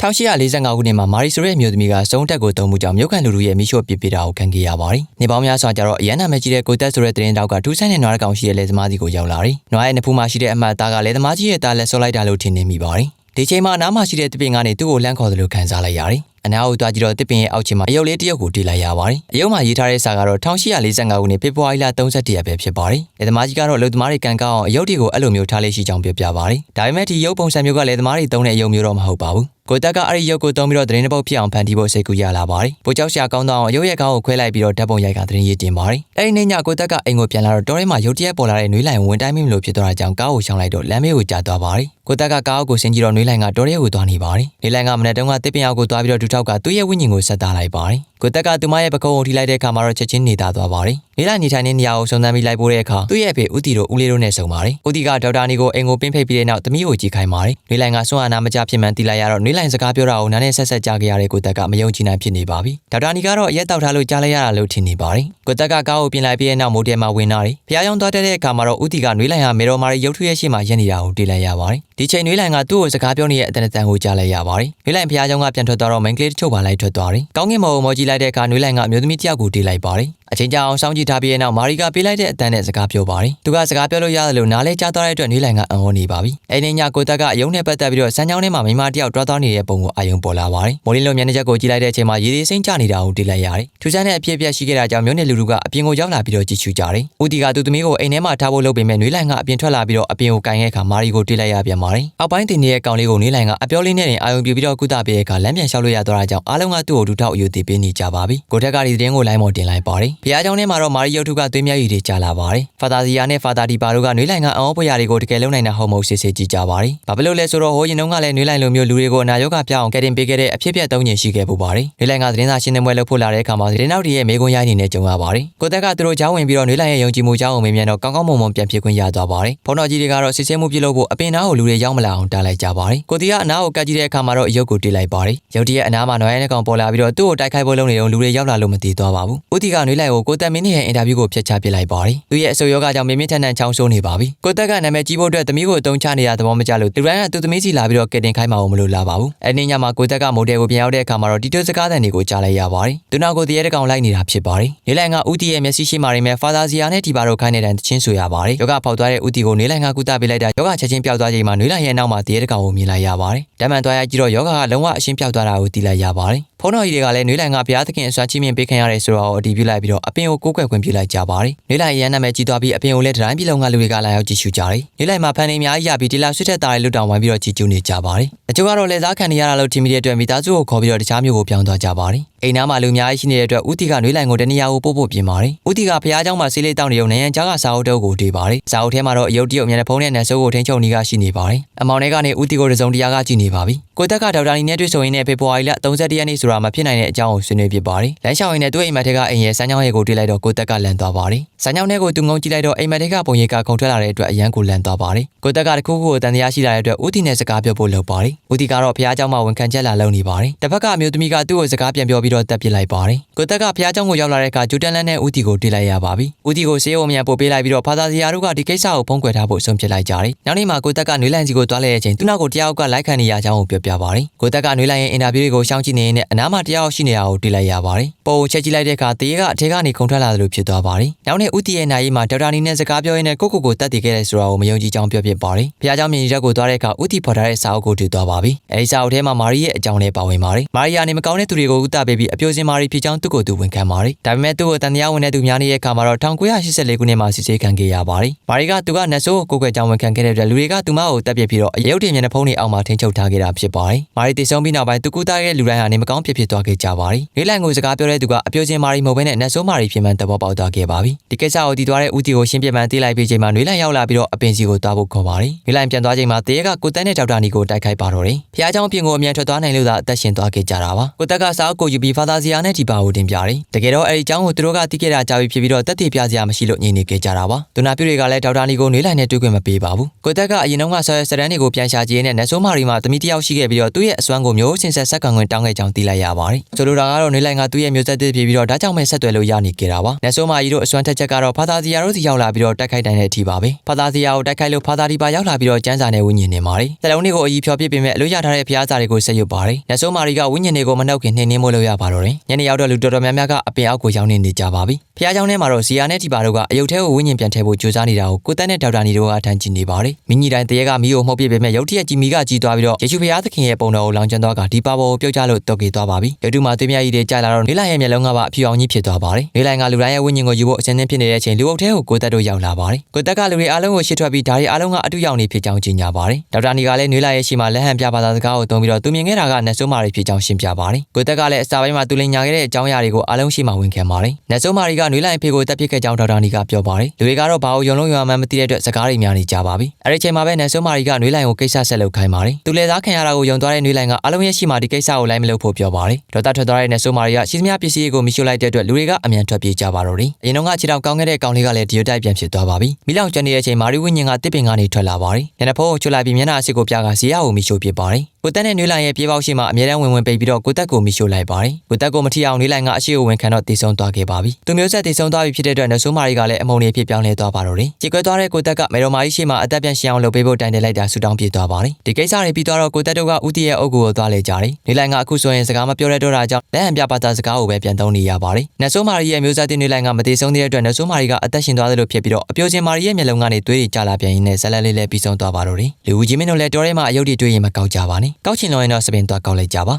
1845ခုနှစ်မှာမာရီဆိုတဲ့အမျိုးသမီးကစုံတက်ကိုတုံးမှုကြောင့်မြို့ခံလူထုရဲ့မိရှို့ပစ်ပေးတာကိုခံခဲ့ရပါတယ်။နေပေါင်းများစွာကြာတော့အရန်နာမကြီးတဲ့ကိုတက်ဆိုတဲ့တရင်တောက်ကထူးဆန်းတဲ့နွားတစ်ကောင်ရှိတဲ့လယ်သမားစီကိုရောက်လာတယ်။နွားရဲ့နဖူးမှာရှိတဲ့အမတ်သားကလယ်သမားကြီးရဲ့သားလက်ဆော့လိုက်တာလို့ထင်နေမိပါတယ်။ဒီချိန်မှာအနားမှာရှိတဲ့တပင်ကနေသူ့ကိုလှမ်းခေါ်တယ်လို့ခံစားလိုက်ရတယ်။အနားကိုတွားကြည့်တော့တပင်ရဲ့အောက်ခြေမှာအယုတ်လေးတစ်ယုတ်ကိုတီးလိုက်ရပါတယ်။အယုတ်မှာရေးထားတဲ့စာကတော့1845ခုနှစ်ဖေဖော်ဝါရီလ31ရက်ပဲဖြစ်ပါတယ်။လယ်သမားကြီးကတော့လူသမားတွေကန်ကောက်အောင်အယုတ်တွေကိုအဲ့လိုမျိုးထားလေးရှိကြောင်းပြောပြပါတယ်။ဒါပေမဲ့ဒီရုပ်ပုံစံမျိုးကလယ်သမားတွေသုံးတဲ့အယုတ်မျိုးတော့မဟုတ်ပါဘူး။ ကိုတက်ကအဲ့ဒီရုပ်ကိုတုံးပြီးတော့သတင်းတစ်ပုတ်ဖြစ်အောင်ဖန်တီးဖို့စိတ်ကူးရလာပါတယ်။ပိုကြောက်ရှာကောင်းတော့ရုပ်ရဲ့ကောင်းကိုခွဲလိုက်ပြီးတော့ဓာတ်ပုံရိုက်ကသတင်းရေးတင်ပါတယ်။အဲ့ဒီနေ့ညကိုတက်ကအိမ်ကိုပြန်လာတော့တော်ထဲမှာရုပ်တရက်ပေါ်လာတဲ့နှွေးလိုင်ဝင်တိုင်းမိမလို့ဖြစ်သွားတာကြောင့်ကားကိုရှောင်းလိုက်တော့လမ်းမေးကိုကြာသွားပါတယ်။ကိုတက်ကကားကိုဆင်းကြည့်တော့နှွေးလိုင်ကတော်ရဲကိုသွားနေပါတယ်။နှွေးလိုင်ကမနေ့တုန်းကတစ်ပင်အောင်ကိုသွားပြီးတော့ဒူထောက်ကသူ့ရဲ့ဝိညာဉ်ကိုဆက်သားလိုက်ပါတယ်။ကိုတက်ကသူမရဲ့ပကုံးကိုထိလိုက်တဲ့အခါမှာတော့ချက်ချင်းနေသားသွားပါတယ်။နှွေးလိုင်နေထိုင်တဲ့နေရာကိုစုံစမ်းပြီးလိုက်ပို့တဲ့အခါသူ့ရဲ့အဖေဦးတီတို့ဦးလေးတို့နဲ့ဆုံပါတယ်။ဦးတီကဒေါက်တာနီကိုအိမ်ကိုပင်းဖိတ်ပြီးတဲ့နောက်သမီးကိုကြည့်ခိုင်းပါတယ်။နှွေးလိုင်ကစွန့်အာနာမကြဖြစ်မှန်တီလိုက်ရတော့နှွေးလိုင်စကားပြောတာကိုနားနဲ့ဆက်ဆက်ကြားခဲ့ရတဲ့ကိုတက်ကမယုံကြည်နိုင်ဖြစ်နေပါပြီ။ဒေါက်တာနီကတော့အရက်တောက်ထားလို့ကြားလိုက်ရတာလို့ထင်နေပါတယ်။ကိုတက်ကကားကိုပြင်လိုက်ပြီးတဲ့နောက်မိုတယ်မှာဝင်လာတယ်။ဖျားယောင်းသွားတဲ့အခါမှာတော့ဦးတီကနှွေးလိုင်ဟာမေတော်မာရီရုပ်ထွေးရဲ့ရှေ့မှာရက်နေတာကိုတွေ့လိုက်ရပါတယ်။ ဒီချိန်နှွေးလိုင်ကသူ့ကိုစကားပြောနေတဲ့အတန်တန်ကိုကြားလိုက်ရပါတယ်။နှွေးလိုင်ဖျားယောင်းကပြန်ထွက်သွားတော့မိန်းကလေးတချို့ပါလိုက်ထွက်သွားတယ်။ကောင်းကင်မော်ကိုမော်ကြည့်လိုက်တဲ့အခါနှွေးလိုင်ကအမျိုးသမီးတယောက်ကိုတေးလိုက်ပါတယ်။ အချိန်ကြာအောင်စောင့်ကြည့်ထားပြီးတဲ့နောက်မာရီကပေးလိုက်တဲ့အတန်နဲ့စကားပြောပါတယ်။သူကစကားပြောလို့ရတယ်လို့နားလဲကြားသွားတဲ့အတွက်နှွေးလိုင်ကအံ့ဩနေပါပြီ။အဲဒီညကိုတက်ကအယုံနဲ့ပတ်သက်ပြီးတော့စမ်းချောင်းထဲမှာမိမတယောက်တွားသွားနေတဲ့ပုံကိုအာယုံပေါ်လာပါတယ်။မိုးလင်းလိုမျက်နှာချက်ကိုကြည့်လိုက်တဲ့အချိန်မှာရေဒီစိမ့်ချနေတာကိုတွေ့လိုက်ရတယ်။ထူးဆန်းတဲ့အဖြစ်အပျက်ရှိခဲ့တာကြောင့်မြို့နယ်လူလူကအပြင်ကိုရောက်လာပြီးတော့ကြည့်ရှုကြတယ်။ဦးတီကသူ့သမီးကိုအိမ်ထဲမှာထားဖို့လုပ်ပေမဲ့နှွေးလိုင်ကအပြင်ထွက်လာပြီးတော့အပြင်ကိုကန်ခဲ့အခါမာရီကိုတွေ့လိုက်ရပြန်ပါတယ်။အောက်ပိုင်းတင်နေတဲ့ကောင်လေးကိုနှွေးလိုင်ကအပြောလေးနဲ့အာယုံပြပြီးတော့ကုသပေးတဲ့အခါလမ်းပြန်လျှောက်လို့ရသွားတာကြောင့်အားလုံးကသူ့ကိုဒူထောက်အယူတည်ပေးနေကြပါပြီ။ကိုထက်ကဒီသတင်းကိုလိုင်းမော်တင်လိုက်ပါတယ်ဖျားเจ้าထဲမှာတော့မာရီရုပ်ထုကသွေးမြတ်ရည်တွေကြာလာပါတယ်။ဖာသာစီယာနဲ့ဖာသာဒီပါတို့ကနှွေးလိုင်ကအအောင်ဖွရာတွေကိုတကယ်လုံးနိုင်တာဟုတ်မဟုတ်စစ်စစ်ကြည့်ကြပါတယ်။ဘာဖြစ်လို့လဲဆိုတော့ဟိုရင်တုန်းကလည်းနှွေးလိုင်လိုမျိုးလူတွေကိုအနာရောဂါပြောင်းကယ်တင်ပေးခဲ့တဲ့အဖြစ်အပျက်သုံးညင်ရှိခဲ့ပူပါတယ်။နှွေးလိုင်ကသတင်းစာရှင်းလင်းပွဲလုပ်ဖို့လာတဲ့အခါမှာသတင်းနောက်တွေရဲ့မေးခွန်းရိုင်းနေနဲ့ကြုံရပါတယ်။ကိုတက်ကသူတို့ကြောင်းဝင်ပြီးတော့နှွေးလိုင်ရဲ့ယုံကြည်မှုကြောင်းကိုမေးမြန်းတော့ကောင်းကောင်းမွန်မွန်ပြန်ဖြစ်ခွင့်ရသွားပါတယ်။ဖုန်းတော်ကြီးတွေကတော့စစ်ဆေးမှုပြုလုပ်ဖို့အပင်နားကိုလူတွေရောက်မလာအောင်တားလိုက်ကြပါတယ်။ကိုတီကအနားကိုကတ်ကြည့်တဲ့အခါမှာတော့အယုတ်ကိုတေးလိုက်ပါတယ်။ရုတ်တရက်အနားမှာနွားရဲကောင်ပေါ်လာပြီးတော့သူ့ကိုတိုက်ခိုက်ဖို့လုပ်နေတော့လူတွေရောက်လာလို့မတည်သွားပါဘူး။ဦးတီကနှွေးလို ်က်ကိုကိုတက်မင်းရဲ့အင်တာဗျူးကိုဖျက်ချပစ်လိုက်ပါတယ်။သူရဲ့အဆိုးယောဂကြောင့်မင်းမင်းထန်ထန်ချောင်းဆိုးနေပါပြီ။ကိုတက်ကနာမည်ကြီးဖို့အတွက်သမီးကိုအတုံးချနေတာသဘောမကျလို့လူတိုင်းကသူ့သမီးစီလာပြီးတော့ကယ်တင်ခိုင်းမှာမလို့လာပါဘူး။အဲဒီညမှာကိုတက်ကမိုတယ်ကိုပြန်ရောက်တဲ့အခါမှာတော့တီတိုစကားတန်တွေကိုကြားလိုက်ရပါတယ်။သူနောက်ကိုတရေတကောင်လိုက်နေတာဖြစ်ပါတယ်။နေလိုက်ကဦးတီရဲ့မျက်စိရှိမှရိမဲ့ဖာသာစီယာနဲ့ဒီပါတို့ခိုင်းနေတဲ့တချင်းဆိုရပါတယ်။ယောဂဖောက်သွားတဲ့ဦးတီကိုနေလိုက်ကကုသပေးလိုက်တာယောဂချက်ချင်းပျောက်သွားချိန်မှာနေလိုက်ရဲ့နောက်မှာတရေတကောင်ကိုမြင်လိုက်ရပါတယ်။ဓာတ်မှန်သွားရကြည့်တော့ယောဂကလုံးဝအရှင်းပျောက်သွားတာကိုသိလိုက်ရပါတယ်။ဖုန်းတော်ကြီးတွေကလည်းနှွေးလိုင်ကဘုရားသခင်အစွမ်းချီးမြှင့်ပေးခံရတယ်ဆိုတော့အတီးပြလိုက်ပြီးတော့အပင်ကိုကိုးကွယ်ခွင့်ပြုလိုက်ကြပါတယ်။နှွေးလိုင်ရန်နာမည်ကြီးသွားပြီးအပင်ကိုလည်းဒတိုင်းပြည်လုံးကလူတွေကလာရောက်ကြည့်ရှုကြတယ်။နှွေးလိုင်မှာဖန်နေအများကြီးရပြီးဒီလောက်ဆွတ်တဲ့သားတွေလွတ်တောင်ဝိုင်းပြီးတော့ကြည့်ကျူးနေကြပါတယ်။အချို့ကတော့လက်စားခံနေရတာလို့ထင်မိတဲ့အတွက်မိသားစုကိုခေါ်ပြီးတော့တခြားမျိုးကိုပြောင်းသွားကြပါတယ်။အိမ်နားမှာလူအများကြီးရှိနေတဲ့အတွက်ဦးတီကနှွေးလိုင်ကိုတနေရာကိုပို့ဖို့ပြင်ပါတယ်။ဦးတီကဘုရားကျောင်းမှာဆေးလေးတောင်းနေရုံနဲ့ရန်ကြားကစာအုပ်တုပ်ကိုတေးပါတယ်။စာအုပ်ထဲမှာတော့အယုတ်တရုတ်မျက်နှာဖုံးနဲ့နတ်ဆိုးကိုထိန်းချုပ်နေကရှိနေပါတယ်။အမောင်ထဲကနေဦးတီကိုတစုံတရာကကြည့်နေပါပြီ။ကိုတက်ကဒေါက်တာနီနဲ့တွေ့ဆုံရင်းနဲ့ဖေဖော်ဝါရီလ31ရက်နေ့ဆိုတာမဖြစ်နိုင်တဲ့အကြောင်းကိုဆွေးနွေးပြပါတယ်။လမ်းလျှောက်ရင်းနဲ့သူ့အိမ်မက်ထက်ကအိမ်ရဲ့စမ်းချောင်းရဲ့ကိုတွေ့လိုက်တော့ကိုတက်ကလန်သွားပါတယ်။စမ်းချောင်းထဲကိုသူငုံကြည့်လိုက်တော့အိမ်မက်ထက်ကပုံရိပ်ကခုန်ထွက်လာတဲ့အတွက်အရန်ကိုလန်သွားပါတယ်။ကိုတက်ကတခုခုကိုတန်တရားရှိလာတဲ့အတွက်ဦးတီနဲ့စကားပြောဖို့လုပ်ပါတယ်။ဦးတီကတော့ဖះเจ้าမှာဝန်ခံချက်လာလုပ်နေပါတယ်။တစ်ဖက်ကအမျိုးသမီးကသူ့ကိုစကားပြန်ပြောပြီး တော့တက်ပစ်လိုက်ပါတယ်။ကိုတက်ကဖះเจ้าကိုရောက်လာတဲ့အခါဂျူတန်လန်နဲ့ဦးတီကိုတွေ့လိုက်ရပါပြီ။ဦးတီကိုဆေးရုံမြန်ပို့ပေးလိုက်ပြီးတော့ဖာသာစီယာတို့ကဒီကိစ္စကိုဖုံးကွယ်ထားဖို့ဆုံးဖြတ်လိုက်ကြတယ်။နောက်နေ့မှာကိုတက်ကနွေးလန်စီကိုတွားလိုက်တဲ့အချိန်သူနောက်ကိုတယောက်ကလိုက်ခံနေရကြောင်းကိုပြောပြပါတယ်။ကိုတက်ကနွေးလန်ရဲ့အင်တာဗျူးတွေကိုရှောင်းကြည့်နေရင်အနားမှာတယောက်ရှိနေတာကိုတွေ့လိုက်ရပါတယ်။ပုံကိုချက်ကြည့်လိုက်တဲ့အခါတရေကအထက်ကနေခုန်ထွက်လာတယ်လို့ဖြစ်သွားပါတယ်။နောက်နေ့ဦးတီရဲ့နိုင်ရီမှာဒေါက်တာနီနဲ့စကားပြောရင်းနဲ့ကိုကိုကိုတက်တည်ခဲ့တယ်ဆိုတာကိုမယုံကြည်ကြောင်းပြောပြပါတယ်။ဖះเจ้าမြင်ရက်ကိုသွားတဲ့အခါဦးတီဖော်ထားတဲ့စာအုပ်ကိုတွေ့သွားပါပြီ။အဲဒီစာအုပ်ထဲမှာမာရီရဲ့အကြောင်းလည်းပါဝင်ပါတယ်။မာရီယာနေမကောင်းတဲ့သူတွေကိုဥတပေး ပြီးအပြိုစင်မာရီဖြစ်ကြောင်းသူ့ကိုယ်သူဝန်ခံပါတယ်။ဒါပေမဲ့သူ့ကိုတန်တရားဝင်တဲ့သူများနေတဲ့အခါမှာတော့1984ခုနှစ်မှာစစ်ဆေးခံခဲ့ရပါတယ်။မာရီကသူကနတ်ဆိုးကိုကိုယ်ကွယ်ကြောင်းဝန်ခံခဲ့တဲ့အတွက်လူတွေကသူမကိုတပ်ပစ်ပြီးတော့အယုတ်တင်မျက်နှာဖုံးတွေအောက်မှာထိန်းချုပ်ထားခဲ့တာဖြစ်ပါတယ်။မာရီတည်ဆုံပြီးနောက်ပိုင်းသူကူတာရဲ့လူတိုင်းဟာနေမကောင်းဖြစ်ဖြစ်သွားခဲ့ကြပါတယ်။နေလန်ကိုစကားပြောတဲ့သူကအပြိုစင်မာရီမဟုတ်ဘဲနဲ့နတ်ဆိုးမာရီဖြစ်မှန်သဘောပေါက်သွားခဲ့ပါပြီ။ဒီကိစ္စကိုတည်သွားတဲ့ဦးတီကိုရှင်းပြမှန်သိလိုက်ပြီးချိန်မှာနေလန်ရောက်လာပြီးတော့အပင်စီကိုသွားဖို့ခေါ်ပါတယ်။နေလန်ပြန်သွားချိန်မှာတရေကကိုတန်းနဲ့ဒေါက်တာနီကိုတိုက်ခိုက်ပါတော့တယ်။ဖះเจ้าပြင်ကိုအမြန်ထွက်သွားနိုင်လို့သာအသက်ရှင်သွားခဲ့ကြတာပါ။ကိုတက်ကစာအုပ်ကိုယူပြီး ီးဖာသာစီယာနဲ့ဒီပါကိုတင်ပြတယ်။တကယ်တော့အဲဒီအကြောင်းကိုသူတို့ကသိခဲ့တာကြာပြီဖြစ်ပြီးတော့တက်တည်ပြစရာမရှိလို့ညင်နေခဲ့ကြတာပါ။ဒုနာပြတွေကလည်းဒေါက်တာနီကိုနေလိုက်နဲ့တွေ့ခွင့်မပေးပါဘူး။ကိုတက်ကအရင်တုန်းကဆရာစတန်တွေကိုပြန်ရှာကြည့်ရင်းနဲ့နတ်ဆိုးမာရီမှာတမီတယောက်ရှိခဲ့ခဲ့ပြီးတော့သူ့ရဲ့အစွမ်းကိုမျိုးစင်ဆက်ဆက်ကန်ခွင့်တောင်းခဲ့ကြောင်းသိလိုက်ရပါတယ်။ဆိုလိုတာကတော့နေလိုက်ငါသူ့ရဲ့မျိုးဆက်သစ်ဖြစ်ပြီးတော့ဒါကြောင့်ပဲဆက်သွယ်လို့ရနေကြတာပါ။နက်ဆိုမာကြီးတို့အစွမ်းထက်ချက်ကတော့ဖာသာစီယာတို့စီရောက်လာပြီးတော့တိုက်ခိုက်တိုင်းတဲ့အထိပါပဲ။ဖာသာစီယာကိုတိုက်ခိုက်လို့ဖာသာဒီပါရောက်လာပြီးတော့ကျန်းစာနဲ့ဝိညာဉ်နေပါတယ်။စလုံးတွေကိုအကြီးဖြောပြစ်ပေးမဲ့အလို့ရထားတဲ့ဖျားစာတွေကိုဆက်ရွတ်ပါတယ်။နက်ဆိုမာရီကဝိညာဉ်တွေကိုမနှုတ်ခင်နှင်းနှင်းမို့လို့ရပါတော့တယ်။ညနေရောက်တော့လူတော်တော်များများကအပင်အောက်ကိုရောက်နေနေကြပါပြီ။ဖျားเจ้าထဲမှာတော့စီယာနဲ့တီပါတို့ကအယုတ်ထဲကိုဝိညာဉ်ပြန်ထည့်ဖို့ကြိုးစားနေတာကိုကိုတက်နဲ့ဒေါက်တာနီတို့ကထမ်းကြည့်နေပါတယ်။မိညီတိုင်းတရေကမီးကိုမှုတ်ပစ်ပေးမဲ့ရုတ်တရက်ကြီးမီးကကြီးသွားပြီးတော့ယေရှုဖျားသခင်ရဲ့ပုံတော်ကိုလောင်ကျွမ်းသွားကဒီပါဘောကိုပြုတ်ချလို့တုတ်ကေသွားပါပြီ။ရုတ်တုမှာသွေးမြကြီးတွေကြာလာတော့နေလိုက်ရဲ့မျက်လုံးကပါအဖြူအောင်ကြီးဖြစ်သွားပါတယ်။နေလိုက် ကလူတိုင်းရဲ့ဝိညာဉ်ကိုယူဖို့အစဉ်သင်းဖြစ်နေတဲ့အချိန်လူအုပ်ထဲကိုကိုတက်တို့ရောက်လာပါတယ်။ကိုတက်ကလူတွေအားလုံးကိုရှစ်ထွက်ပြီးဒါတွေအားလုံးကအတူရောက်နေဖြစ်ကြောင်းကြေညာပါတယ်။ဒေါက်တာနီကလည်းနှွေးလာရဲ့ရှိမှလက်ဟန်ပြပါသာစကားကိုသုံးပြီးတော့သူမြင်ခဲ့တာကနတ်ဆိုးမာရီဖြစ်ကြောင်းရှင်းပြပါတယ်။ကိုတက်ကလည်းအစာပို င်းမှာသူလင်ညာခဲ့တဲ့အကြောင်းအရာတွေကိုအားလုံးရှိမှဝန်ခံပါတယ်။နတ်ဆိုးမာရီကနှွေးလာရဲ့ဖေကိုတက်ပစ်ခဲ့ကြောင်းဒေါက်တာနီကပြောပါတယ်။လူတွေကတော့ဘာလို့ယုံလုံးယုံမှန်းမသိတဲ့အတွက်စကားတွေများနေကြပါပြီ။အဲဒီအချိန်မှာပဲနတ်ဆိုးမာရီကနှွေးလာကိုကိစ္စဆက်လုပ်ခိုင်းပါတယ်။သူလည်းသားခင်ရတာကိုယုံသွားတဲ့နှွေးလာကအားလုံးရဲ့ရှိမှဒီကိစ္စကိုလိုက်မလုပ်ဖို့ပြောပါတယ်။ဒေါက်တာထွက်သွားတဲ့နတ်ဆိုးမာရီကရှိသမျှပစ္စည်းတွေကိုမိရှုလိုက်တဲ့အတွက်လူတွေကအမြန်ထွက်ပြေးကြပါတော့တယ်။အရင်တော့ကခြေထောက်ကောင်းခဲ့တဲ့ကောင်လေးကလည်းဒီယိုတိုက်ပြန်ဖြစ်သွားပါပြီ။မိလောင်ကျွမ်းနေတဲ့အချိန်မာရီဝိညာဉ်ကတစ်ပင်ကနေထွက်လာပါတယ်။ညနေဖို့ချွတ်လိုက်ပြီးမျက်နှာအစစ်ကိုပြကဇီယာကိုမိရှုပစ်ပါတယ်။ကိုတက်နဲ့နှွေးလိုက်ရဲ့ပြေးပေါက်ရှိမှအမြဲတမ်းဝင်ဝင်ပိတ်ပြီးတော့ကိုတက်ကိုမိရှုလိုက်ပါတယ်။ကိုတက်ကိုမထီအောင်နှွေးလိုက်ကအရှိကိုဝင်ခံတော့တည်ဆုံသွားခဲ့ပါပြီ။သူမျိုးဆက်တည်ဆုံသွားပြီဖြစ်တဲ့အတွက်နဆိုးမာရီကလည်းအမုံနေဖြစ်ပြောင်းလဲသွားပါတော့တယ်။ကြေကွဲသွားတဲ့ကိုတက်ကမေတော်မာကြီးရှိမှအသက်ပြန်ရှင်အောင်လုပ်ပေးဖို့တိုင်တယ်လိုက်တာဆူတောင်းပြေးသွားပါတယ်။ဒီကိစ္စတွေပြီးသွားတော့ကိုတက်တို့ကဦးတီရဲ့အုပ်ကိုသွားလေကြတယ်။နှွေးလိုက်ကအခုဆိုရင်စကားမပြောရတော့တာကြောင့်လက်ဟန်ပြပါတာစကားကိုပဲပြန်သုံးနေရပါတယ်။နဆိုးမာရီရဲ့မျိုးဆက်တင်နှွေးလိုက်ကမတည်ဆုံတဲ့အတွက်နဆိုးမာရီကအသက်ရှင်သွားတယ်လို့ဖြစ်ပြီးတော့အပြိုချင်းမာရီရဲ့မျက်လုံးကနေသွေးတွေကျလာပြန်ရင်းနဲ့ဇက်လက်လေးလည်းပြီးဆုံးသွားပါတော့တယ်။လူဦးကြီးမင်းတို့လည်းတော်ထဲမှာအယုတ်တွေတွေ့ရင်မကောက်ကြပါနဲ့။ကောက်ချင်လို့ရင်တော့စပင်သွားကောက်လိုက်ကြပါ